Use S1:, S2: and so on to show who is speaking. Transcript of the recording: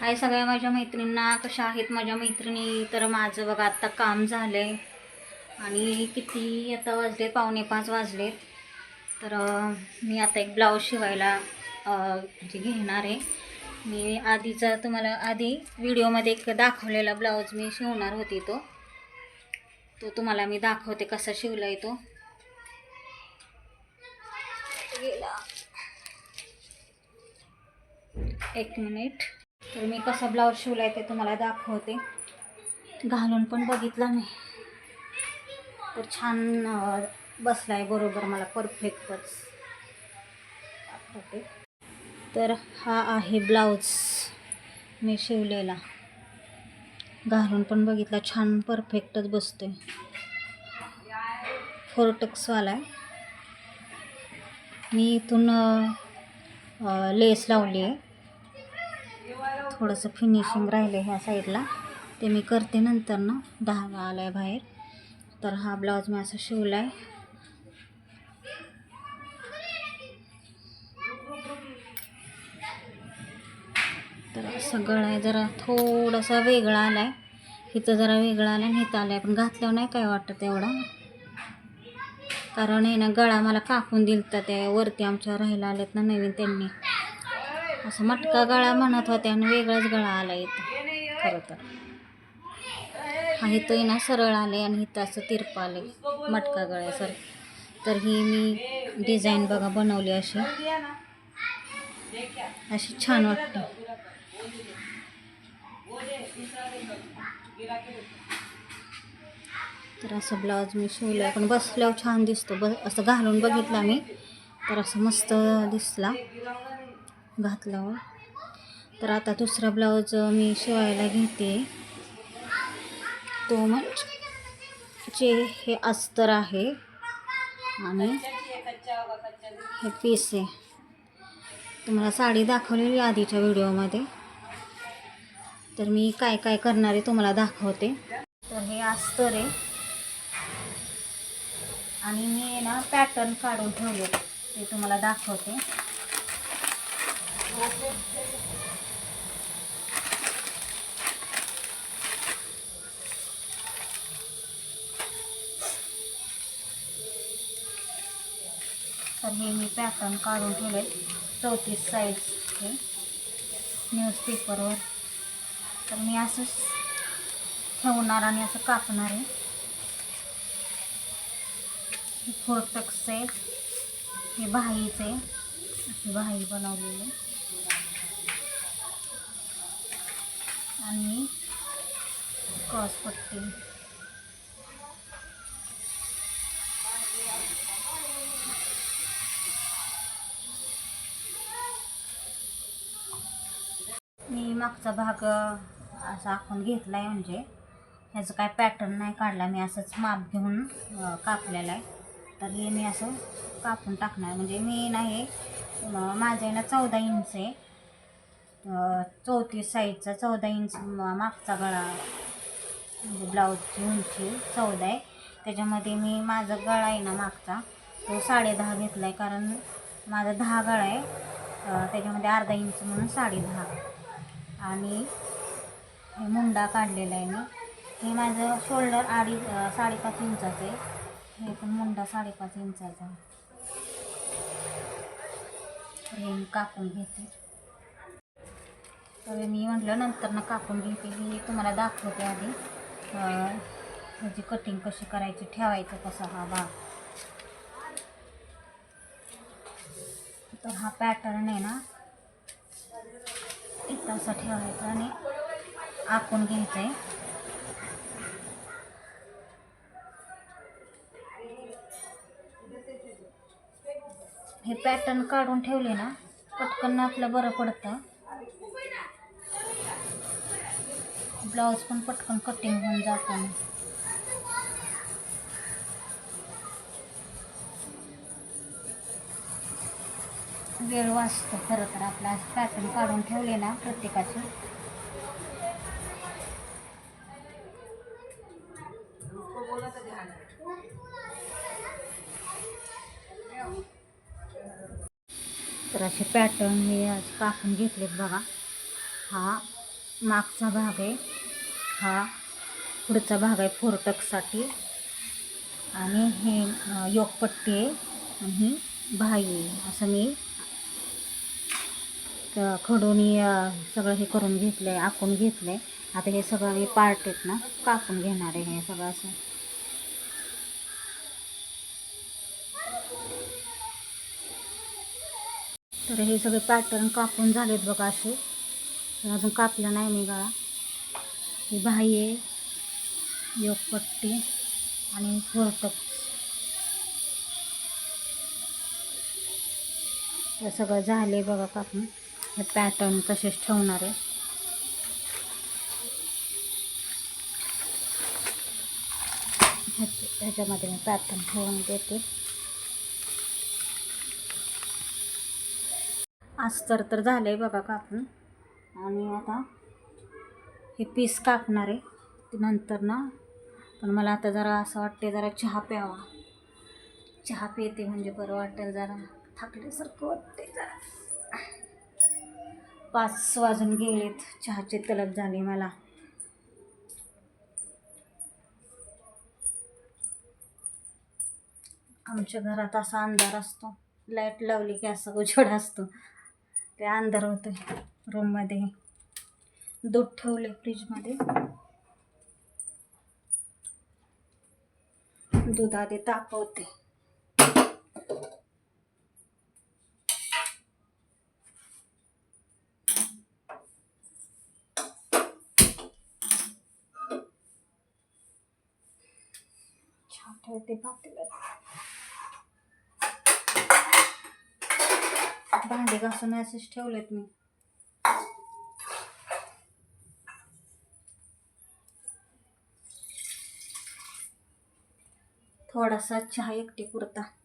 S1: हाय सगळ्या माझ्या मैत्रिणींना कशा आहेत माझ्या मैत्रिणी? तर माझं बघा आत्ता काम झालं आहे आणि किती आता वाजले पावणे पाच वाजलेत. तर मी आता एक ब्लाऊज शिवायला म्हणजे घेणार आहे. मी आधीचा तुम्हाला आधी व्हिडिओमध्ये एक दाखवलेला ब्लाऊज मी शिवणार होती तो. तो तुम्हाला मी दाखवते कसा शिवला आहे तो. गेला. एक मिनिट. तर मी कसा ब्लाऊज शिवलाय ते तुम्हाला दाखवते. घालून पण बघितला मी. तर छान बसला बसलाय बरोबर मला परफेक्टच दाखवते. तर हा आहे ब्लाऊज मी शिवलेला. घालून पण बघितला छान परफेक्टच बसतो फोर टक्सवाला आहे. मी इथून लेस लावली आहे. थोडंसं फिनिशिंग राहिलं ह्या साईडला ते मी करते नंतर ना दहा आला आहे बाहेर. तर हा ब्लाऊज मी असा शिवला आहे तर असं गळा आहे जरा थोडासा वेगळा आला आहे इथं जरा वेगळा आला आणि इथं आला आहे पण घातल्यावर नाही काय वाटत एवढा. कारण आहे ना गळा मला कापून दिलता त्या वरती आमच्या राहायला आलेत ना नवीन त्यांनी. असं मटका गळा म्हणत होते आणि वेगळाच गळा आला इथं. खरं तर. हा इथं ना सरळ आले आणि इथं असं तिरपा आले मटका गळ्यासारखं. तर ही मी डिझाईन बघा बनवली अशी. अशी छान वाटते. तर असं ब्लाऊज मी शिवलं. पण बसल्यावर छान दिसतो. ब असं घालून बघितला मी. तर असं मस्त दिसला. घातला. तर आता दुसरा ब्लाऊज मी शिवायला घेते. तो म्हणजे हे अस्तर आहे आणि हे पीस आहे. तुम्हाला साडी दाखवलेली आधीच्या व्हिडिओमध्ये. तर मी काय काय करणार आहे तुम्हाला दाखवते. तर हे अस्तर आहे. आणि मी ना पॅटर्न काढून ठेवले. ते तुम्हाला दाखवते. तर हे मी पॅटर्न काढून ठेवले चौतीस साईज हे न्यूजपेपरवर तर मी असंच ठेवणार आणि असं कापणार आहे. हे फोर टक्स आहे हे बाहीचं आहे. अशी बाही बनवलेली आणि क्रॉसपट्टी मी मागचा भाग असा आखून घेतला आहे म्हणजे ह्याचं काय पॅटर्न नाही काढला मी असंच माप घेऊन कापलेला आहे. तर हे मी असं कापून टाकणार. म्हणजे मी नाही माझं आहे ना चौदा इंच आहे. चौतीस साईजचा चौदा इंच मागचा गळा म्हणजे ब्लाऊजची उंची चौदा आहे. त्याच्यामध्ये मी माझा गळा आहे ना मागचा तो साडे दहा घेतला आहे कारण माझा दहा गळा आहे. त्याच्यामध्ये अर्धा इंच म्हणून साडे दहा. आणि हे मुंडा काढलेला आहे मी. हे माझं शोल्डर अडीच साडेपाच इंचाचं आहे. हे पण मुंडा साडेपाच इंचाचा आहे. हे मी कापून घेते. तर मी म्हटलं नंतर ना कापून घेते मी तुम्हाला दाखवते आधी. अ, म्हणजे ह्याची कटिंग कशी करायची ठेवायचं कसं हा भाग. तर हा पॅटर्न आहे ना इथं असं ठेवायचं आणि आखून घ्यायचं आहे हे पॅटर्न काढून ठेवले ना पटकन आपलं बरं पडतं. ब्लाऊज पण पटकन कटिंग होऊन जातो. वेळ वाचतो खरं तर आपला. पॅटर्न काढून ठेवले ना प्रत्येकाचे. तर असे पॅटर्न मी आज कापून घेतलेत बघा. हा मागचा भाग आहे. हा पुढचा भाग आहे फोरटकसाठी. आणि हे योगपट्टी आहे आणि ही भाई आहे. असं मी खडून खडूनी सगळं हे करून घेतलं आहे आखून घेतलं आहे आता हे सगळं हे पार्ट आहेत ना कापून घेणार आहे हे सगळं असं. तर हे सगळे पॅटर्न कापून झालेत बघा असे. अजून कापलं नाही मी गळा. ही बाही आहे योगपट्टी आणि फोरटक हे सगळं झाले बघा कापून. हे पॅटर्न तसेच ठेवणार आहे. ह्याच्यामध्ये मी पॅटर्न ठेवून देते. अस्तर तर झालं आहे बघा कापून. आणि आता हे पीस कापणार आहे. नंतर ना पण मला आता जरा असं वाटते जरा चहा प्यावा. चहा पिते म्हणजे बरं वाटेल जरा. थकल्यासारखं वाटते जरा. पाच वाजून गेलेत. चहाची तलब झाली मला. आमच्या घरात असा अंधार असतो. लाइट लावली की असं उजेड असतो. ते अंधार होतं रूममध्ये. दूध ठेवले फ्रीजमध्ये. दूध आधी तापवते. भांडे घासून असेच ठेवलेत मी. थोडासा चहा एकटी पुरता.